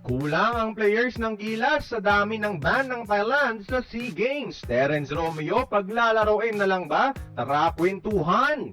Kulang ang players ng Gilas sa dami ng ban ng Thailand sa SEA Games. Terence Romeo, paglalaroin na lang ba? Tara, kwentuhan!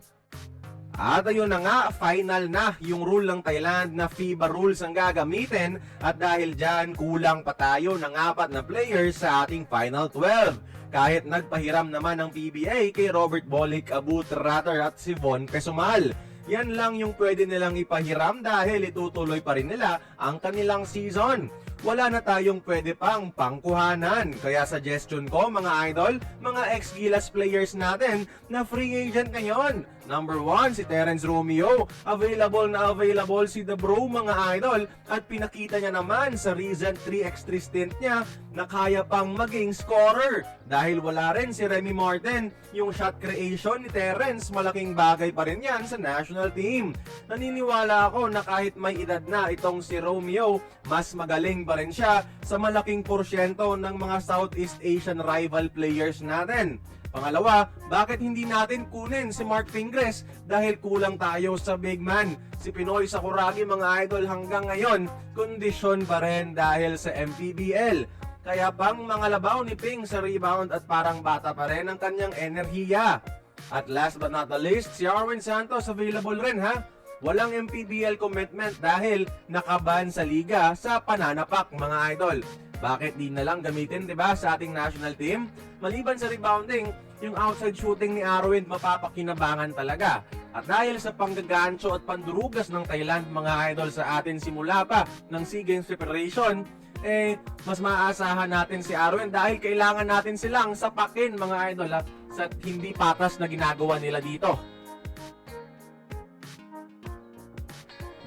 At ayun na nga, final na yung rule ng Thailand na FIBA rules ang gagamitin at dahil dyan kulang pa tayo ng apat na players sa ating final 12. Kahit nagpahiram naman ng PBA kay Robert Bolick, Abu Tratter at si Von Pesumal. Yan lang yung pwede nilang ipahiram dahil itutuloy pa rin nila ang kanilang season. Wala na tayong pwede pang pangkuhanan. Kaya suggestion ko mga idol, mga ex-Gilas players natin na free agent ngayon. Number 1 si Terence Romeo. Available na available si The Bro mga idol. At pinakita niya naman sa recent 3x3 stint niya na kaya pang maging scorer. Dahil wala rin si Remy Martin, yung shot creation ni Terence malaking bagay pa rin yan sa national team. Naniniwala ako na kahit may edad na itong si Romeo, mas magaling pa rin siya sa malaking porsyento ng mga Southeast Asian rival players natin. Pangalawa, bakit hindi natin kunin si Mark Fingres dahil kulang tayo sa big man? Si Pinoy Sakuragi mga idol hanggang ngayon, kondisyon pa rin dahil sa MPBL. Kaya pang mga labaw ni Ping sa rebound at parang bata pa rin ang kanyang enerhiya. At last but not the least, si Arwin Santos available rin ha. Walang MPBL commitment dahil nakaban sa liga sa pananapak mga idol. Bakit di na lang gamitin 'di ba sa ating national team? Maliban sa rebounding, yung outside shooting ni Arwin mapapakinabangan talaga. At dahil sa panggagancho at pandurugas ng Thailand mga idol sa atin simula pa ng SEA Games preparation, eh mas maaasahan natin si Arwin dahil kailangan natin silang sapakin mga idol at sa hindi patas na ginagawa nila dito.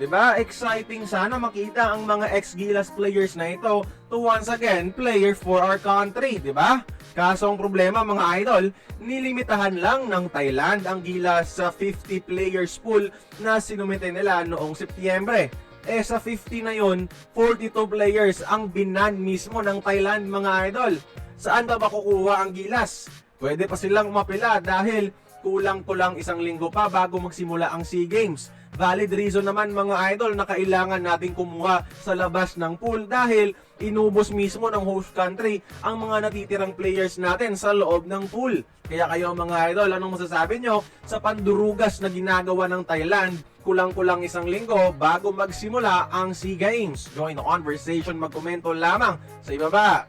'Di ba? Exciting sana makita ang mga ex-Gilas players na ito to once again player for our country, 'di ba? Kaso ang problema mga idol, nilimitahan lang ng Thailand ang Gilas sa 50 players pool na sinumite nila noong Setyembre. Eh sa 50 na yun, 42 players ang binan mismo ng Thailand mga idol. Saan ba makukuha ang Gilas? Pwede pa silang mapila dahil kulang-kulang isang linggo pa bago magsimula ang SEA Games. Valid reason naman mga idol na kailangan nating kumuha sa labas ng pool dahil inubos mismo ng host country ang mga natitirang players natin sa loob ng pool. Kaya kayo mga idol, anong masasabi nyo sa pandurugas na ginagawa ng Thailand kulang-kulang isang linggo bago magsimula ang SEA Games? Join the conversation, magkomento lamang sa ibaba.